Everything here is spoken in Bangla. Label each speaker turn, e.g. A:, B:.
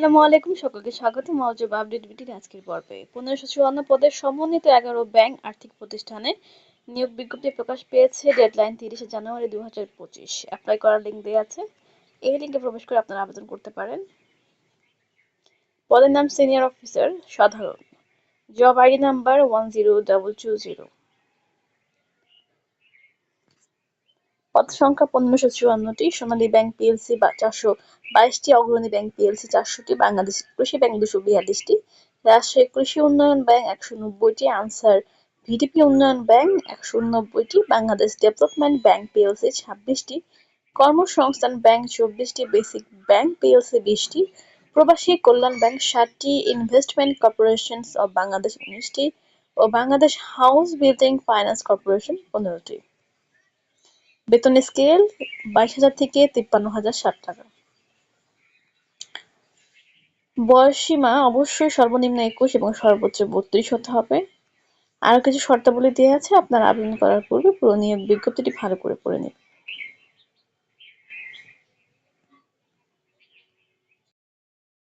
A: আসসালামু আলাইকুম, সকলকে স্বাগত মওজব আপডেট বিটির আজকের পর্বে। পনেরোশো চুয়ান্ন পদের সমন্বিত এগারো ব্যাংক আর্থিক প্রতিষ্ঠানে নিয়োগ বিজ্ঞপ্তি প্রকাশ পেয়েছে ডেডলাইন তিরিশে জানুয়ারি দু হাজার পঁচিশ। অ্যাপ্লাই করার লিঙ্ক দেওয়া আছে। এই লিঙ্কে প্রবেশ করে আপনারা আবেদন করতে পারেন। পদের নাম সিনিয়র অফিসার, সাধারণ। Job ID number one zero double two zero. পদ সংখ্যা পনেরোশো চুয়ান্নটি, সোনালী ব্যাংক পিএলসি চারশো বাইশটি, অগ্রণী ব্যাংক পিএলসি চারশোটি, বাংলাদেশ কৃষি ব্যাংক দুশো বিয়াল্লিশটি রাজশাহী কৃষি উন্নয়ন ব্যাংক একশো নব্বইটি, আনসার ভিডিপি উন্নয়ন ব্যাংক একশো উননব্বইটি বাংলাদেশ ডেভেলপমেন্ট ব্যাংক পিএলসি ছাব্বিশটি, কর্মসংস্থান ব্যাংক চব্বিশটি, বেসিক ব্যাংক পিএলসি বিশটি, প্রবাসী কল্যাণ ব্যাংক ষাটটি, ইনভেস্টমেন্ট কর্পোরেশন অব বাংলাদেশ উনিশটি, ও Bangladesh house building finance corporation পনেরোটি। বেতন স্কেল বাইশ হাজার থেকে তিপ্পান্ন হাজার ষাট টাকা। বয়স সীমা অবশ্যই সর্বনিম্ন একুশ এবং সর্বোচ্চ বত্রিশ হতে হবে। আরও কিছু শর্তাবলী দেওয়া আছে, আপনার আবেদন করার পূর্বে পুরো নিয়োগ বিজ্ঞপ্তিটি ভালো করে পড়ে নিন